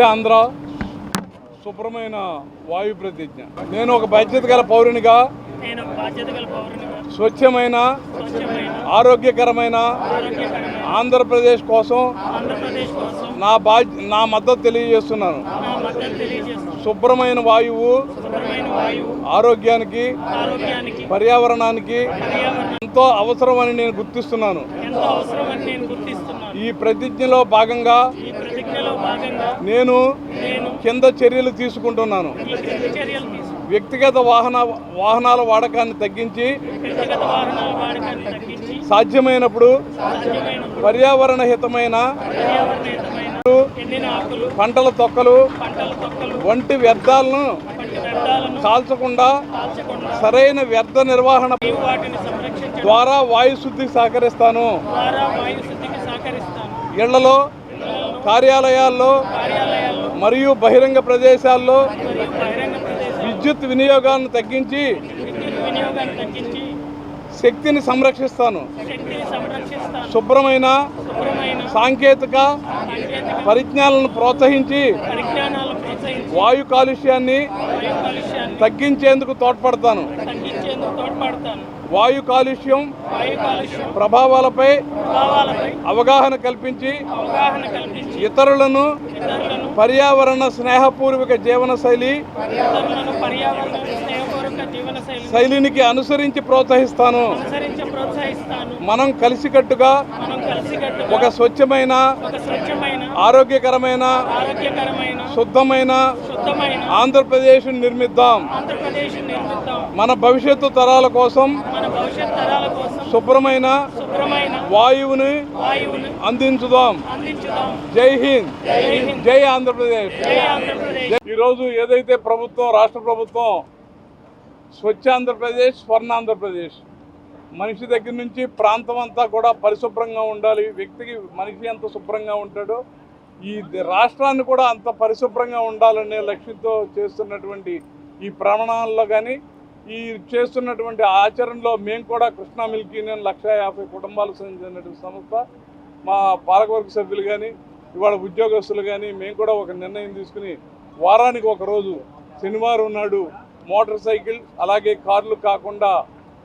ఆంధ్ర శుభ్రమైన వాయు ప్రతిజ్ఞ. నేను ఒక బాధ్యత గల పౌరునిగా స్వచ్ఛమైన ఆరోగ్యకరమైన ఆంధ్రప్రదేశ్ కోసం నా బాధ్య నా మద్దతు తెలియజేస్తున్నాను. శుభ్రమైన వాయువు ఆరోగ్యానికి పర్యావరణానికి పర్యావరణం ఎంతో అవసరమని నేను గుర్తిస్తున్నాను. ఈ ప్రతిజ్ఞలో భాగంగా నేను కింద చర్యలు తీసుకుంటున్నాను. వ్యక్తిగత వాహన వాహనాల వాడకాన్ని తగ్గించి సాధ్యమైనప్పుడు సాధ్యమైన పర్యావరణ హితమైన పంటల తొక్కలు వంటి వ్యర్థాలను కాల్చకుండా సరైన వ్యర్థ నిర్వహణ ద్వారా వాయు శుద్ధికి సహకరిస్తాను. ద్వారా వాయు శుద్ధికి సహకరిస్తాను. ఇళ్ళలో కార్యాలయాల్లో మరియు బహిరంగ ప్రదేశాల్లో విద్యుత్ వినియోగాన్ని తగ్గించి శక్తిని సంరక్షిస్తాను. శుభ్రమైన సాంకేతిక పరిజ్ఞానాలను ప్రోత్సహించి వాయు కాలుష్యాన్ని తగ్గించేందుకు తోడ్పడతాను. వాయు కాలుష్యం ప్రభావాలపై అవగాహన కల్పించి ఇతరులను పర్యావరణ స్నేహపూర్వక స్నేహపూర్వక జీవనశైలి శైలినికి అనుసరించి ప్రోత్సహిస్తాను. మనం కలిసికట్టుగా ఒక స్వచ్ఛమైన ఆరోగ్యకరమైన శుద్ధమైన ఆంధ్రప్రదేశ్ నిర్మిద్దాం. మన భవిష్యత్తు తరాల కోసం శుభ్రమైన వాయువుని అందించుదాం. జై హింద్. జై ఆంధ్రప్రదేశ్. ఈరోజు ఏదైతే ప్రభుత్వం రాష్ట్ర ప్రభుత్వం స్వచ్ఛ ఆంధ్రప్రదేశ్ స్వర్ణ ఆంధ్రప్రదేశ్ మనిషి దగ్గర నుంచి ప్రాంతం అంతా కూడా పరిశుభ్రంగా ఉండాలి. వ్యక్తికి మనిషి ఎంత శుభ్రంగా ఉంటాడో ఈ రాష్ట్రాన్ని కూడా అంత పరిశుభ్రంగా ఉండాలనే లక్ష్యంతో చేస్తున్నటువంటి ఈ ప్రమాణాల్లో కానీ ఈ చేస్తున్నటువంటి ఆచరణలో మేము కూడా కృష్ణా మిల్క్ యూనియన్ లక్ష యాభై కుటుంబాలకు చెందినటువంటి సంస్థ మా పాలకవర్గ సభ్యులు కానీ ఇవాళ ఉద్యోగస్తులు కానీ మేము కూడా ఒక నిర్ణయం తీసుకుని వారానికి ఒకరోజు శనివారం నాడు మోటార్ సైకిల్ అలాగే కార్లు కాకుండా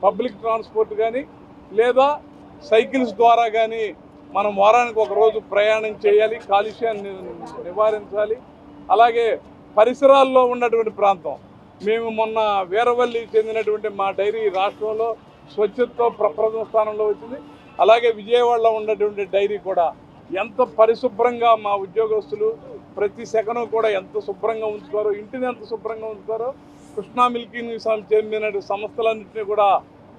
పబ్లిక్ ట్రాన్స్పోర్ట్ కానీ లేదా సైకిల్స్ ద్వారా కానీ మనం వారానికి ఒక రోజు ప్రయాణం చేయాలి కాలుష్యాన్ని నివారించాలి. అలాగే పరిసరాల్లో ఉన్నటువంటి ప్రాంతం. మేము మొన్న వీరవల్లి చెందినటువంటి మా డైరీ రాష్ట్రంలో స్వచ్ఛతతో ప్రప్రథమ స్థానంలో వచ్చింది. అలాగే విజయవాడలో ఉన్నటువంటి డైరీ కూడా ఎంత పరిశుభ్రంగా మా ఉద్యోగస్తులు ప్రతి సెకను కూడా ఎంత శుభ్రంగా ఉంచుతారో ఇంటిని ఎంత శుభ్రంగా ఉంచుతారో కృష్ణా మిల్కింగ్ చెందిన సంస్థలన్నింటినీ కూడా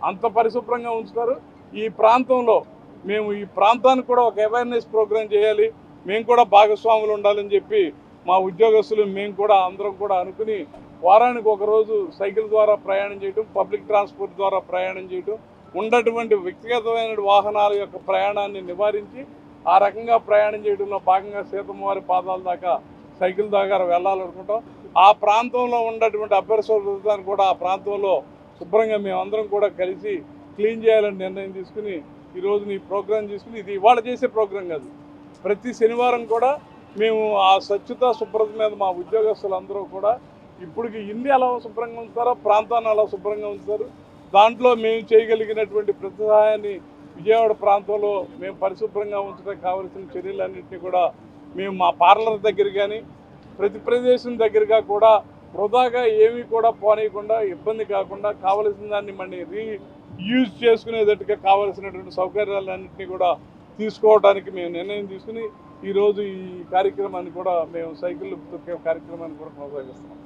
అంత పరిశుభ్రంగా ఉంచుతారు. ఈ ప్రాంతంలో మేము ఈ ప్రాంతానికి కూడా ఒక అవేర్నెస్ ప్రోగ్రామ్ చేయాలి. మేము కూడా భాగస్వాములు ఉండాలని చెప్పి మా ఉద్యోగస్తులు మేము కూడా అందరం కూడా అనుకుని వారానికి ఒకరోజు సైకిల్ ద్వారా ప్రయాణం చేయడం పబ్లిక్ ట్రాన్స్పోర్ట్ ద్వారా ప్రయాణం చేయడం ఉన్నటువంటి వ్యక్తిగతమైన వాహనాల యొక్క ప్రయాణాన్ని నివారించి ఆ రకంగా ప్రయాణం చేయడంలో భాగంగా సీతమ్మవారి పాదాల దాకా సైకిల్ దాకా వెళ్ళాలనుకుంటాం. ఆ ప్రాంతంలో ఉన్నటువంటి అభ్యర్థులను కూడా ఆ ప్రాంతంలో శుభ్రంగా మేమందరం కూడా కలిసి క్లీన్ చేయాలని నిర్ణయం తీసుకుని ఈరోజు నీ ప్రోగ్రాం చేసుకుని ఇది ఇవాళ చేసే ప్రోగ్రాం కాదు. ప్రతి శనివారం కూడా మేము ఆ స్వచ్ఛత శుభ్రత మీద మా ఉద్యోగస్తులందరూ కూడా ఇప్పటికి ఇల్లు ఎలా శుభ్రంగా ఉంచుతారో ప్రాంతాన్ని అలా శుభ్రంగా ఉంచుతారు. దాంట్లో మేము చేయగలిగినటువంటి ప్రతి సహాయాన్ని విజయవాడ ప్రాంతంలో మేము పరిశుభ్రంగా ఉంచడానికి కావలసిన చర్యలన్నింటినీ కూడా మేము మా పార్లర్ దగ్గర కానీ ప్రతి ప్రదేశం దగ్గరగా కూడా వృధాగా ఏమీ కూడా పోనీయకుండా ఇబ్బంది కాకుండా కావలసిన దాన్ని మళ్ళీ రీ యూజ్ చేసుకునేటట్టుగా కావలసినటువంటి సౌకర్యాలన్నింటినీ కూడా తీసుకోవడానికి మేము నిర్ణయం తీసుకుని ఈరోజు ఈ కార్యక్రమాన్ని కూడా మేము సైకిల్ తొక్కే కార్యక్రమాన్ని కూడా కొనసాగిస్తున్నాం